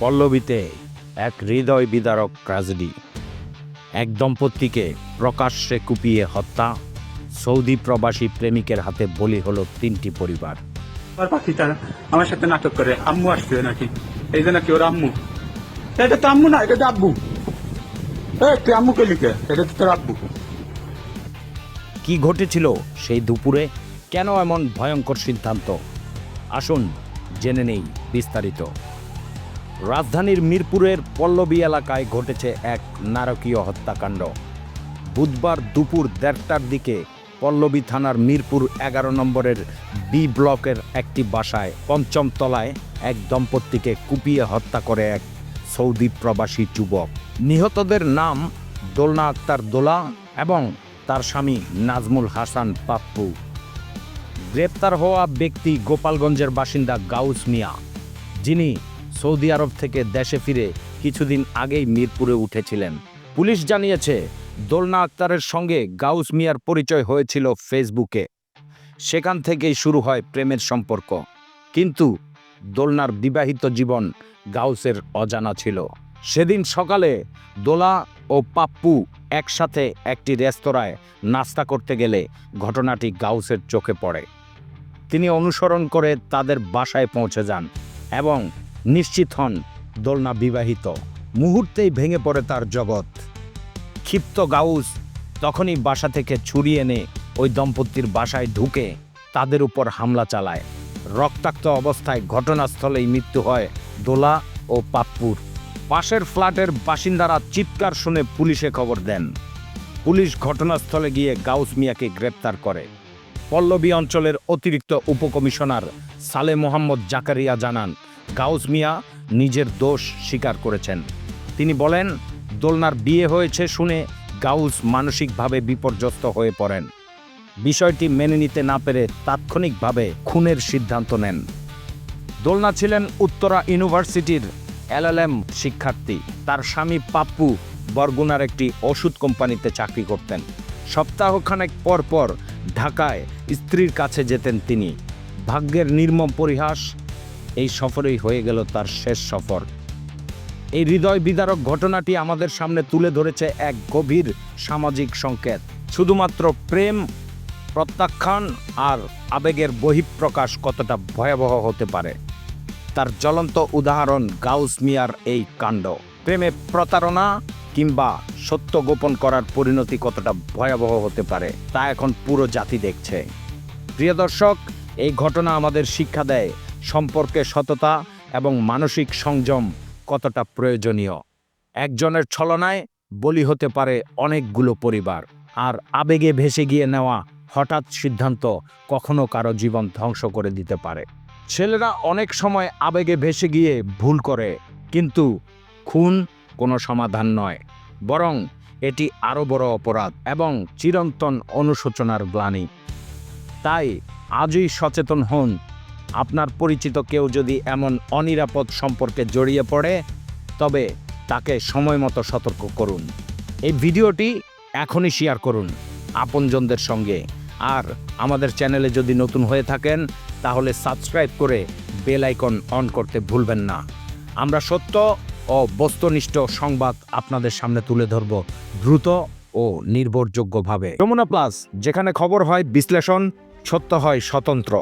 পল্লবীতে এক হৃদয় বিদারক ট্র্যাজেডি এক দম্পতিকে প্রকাশ্যে কুপিয়ে হত্যা সৌদি প্রবাসী প্রেমিকের হাতে বলি হলো তিনটি পরিবার। আমার সাথে নাটক করে। আম্মু আসছে নাকি? এই যে নাকি ওর আম্মু? এটা তো আম্মু না এটা তো আব্বু। তুই আম্মু লিখে এটা তো তোর আব্বু। কি ঘটেছিল সেই দুপুরে? কেন এমন ভয়ঙ্কর সিদ্ধান্ত? আসুন জেনে নেই বিস্তারিত। রাজধানীর মিরপুরের পল্লবী এলাকায় ঘটেছে এক নারকীয় হত্যাকাণ্ড। বুধবার দুপুর দেড়টার দিকে পল্লবী থানার মিরপুর এগারো নম্বরের বি ব্লকের একটি বাসায় পঞ্চম তলায় এক দম্পতিকে কুপিয়ে হত্যা করে এক সৌদি প্রবাসী যুবক। নিহতদের নাম দোলনা আক্তার দোলা এবং তার স্বামী নাজমুল হাসান পাপ্পু। গ্রেপ্তার হওয়া ব্যক্তি গোপালগঞ্জের বাসিন্দা গাউস মিয়া, যিনি সৌদি আরব থেকে দেশে ফিরে কিছুদিন আগেই মিরপুরে উঠেছিলেন। পুলিশ জানিয়েছে, দোলনা আক্তারের সঙ্গে গাউস মিয়ার পরিচয় হয়েছিল ফেসবুকে। সেখান থেকেই শুরু হয় প্রেমের সম্পর্ক। কিন্তু দোলনার বিবাহিত জীবন গাউসের অজানা ছিল। সেদিন সকালে দোলা ও পাপ্পু একসাথে একটি রেস্তোরাঁয় নাস্তা করতে গেলে ঘটনাটি গাউসের চোখে পড়ে। তিনি অনুসরণ করে তাদের বাসায় পৌঁছে যান এবং নিশ্চিত হন দোলনা বিবাহিত। মুহূর্তেই ভেঙে পড়ে তার জগৎ। ক্ষিপ্ত গাউস তখনই বাসা থেকে ছুরি এনে ওই দম্পতির বাসায় ঢুকে তাদের উপর হামলা চালায়। রক্তাক্ত অবস্থায় ঘটনাস্থলেই মৃত্যু হয় দোলা ও পাপ্পুর। পাশের ফ্ল্যাটের বাসিন্দারা চিৎকার শুনে পুলিশে খবর দেন। পুলিশ ঘটনাস্থলে গিয়ে গাউস মিয়াকে গ্রেপ্তার করে। পল্লবী অঞ্চলের অতিরিক্ত উপকমিশনার সালে মোহাম্মদ জাকারিয়া জানান, গাউস মিয়া নিজের দোষ স্বীকার করেছেন। তিনি বলেন, দোলনার বিয়ে হয়েছে শুনে গাউস মানসিকভাবে বিপর্যস্ত হয়ে পড়েন। বিষয়টি মেনে নিতে না পেরে তাৎক্ষণিকভাবে খুনের সিদ্ধান্ত নেন। দোলনা ছিলেন উত্তরা ইউনিভার্সিটির এলএলএম শিক্ষার্থী। তার স্বামী পাপ্পু বরগুনার একটি ওষুধ কোম্পানিতে চাকরি করতেন। সপ্তাহখানেক পর পর ঢাকায় স্ত্রীর কাছে যেতেন তিনি। ভাগ্যের নির্মম পরিহাস, এই সফরেই হয়ে গেল তার শেষ সফর। এই হৃদয় বিদারক ঘটনাটি আমাদের সামনে তুলে ধরেছে এক গভীর সামাজিক সংকেত। শুধুমাত্র প্রেম, প্রত্যাখ্যান আর আবেগের বহিঃপ্রকাশ কতটা ভয়াবহ হতে পারে? তার জ্বলন্ত উদাহরণ গাউস মিয়ার এই কাণ্ড। প্রেমে প্রতারণা কিংবা সত্য গোপন করার পরিণতি কতটা ভয়াবহ হতে পারে, তা এখন পুরো জাতি দেখছে। প্রিয় দর্শক, এই ঘটনা আমাদের শিক্ষা দেয় সম্পর্কে সততা এবং মানসিক সংযম কতটা প্রয়োজনীয়। একজনের ছলনায় বলি হতে পারে অনেকগুলো পরিবার, আর আবেগে ভেসে গিয়ে নেওয়া হঠাৎ সিদ্ধান্ত কখনো কারও জীবন ধ্বংস করে দিতে পারে। ছেলেরা অনেক সময় আবেগে ভেসে গিয়ে ভুল করে, কিন্তু খুন কোনো সমাধান নয়, বরং এটি আরও বড় অপরাধ এবং চিরন্তন অনুশোচনার গ্লানি। তাই আজই সচেতন হন। আপনার পরিচিত কেউ যদি এমন অনিরাপদ সম্পর্কে জড়িয়ে পড়ে, তবে তাকে সময় মতো সতর্ক করুন। এই ভিডিওটি এখনই শেয়ার করুন আপনজনদের সঙ্গে। আর আমাদের চ্যানেলে যদি নতুন হয়ে থাকেন, তাহলে সাবস্ক্রাইব করে বেল আইকন অন করতে ভুলবেন না। আমরা সত্য ও বস্তুনিষ্ঠ সংবাদ আপনাদের সামনে তুলে ধরব দ্রুত ও নির্ভরযোগ্যভাবে। যমুনা প্লাস, যেখানে খবর হয়, বিশ্লেষণ, সত্য হয়, স্বতন্ত্র।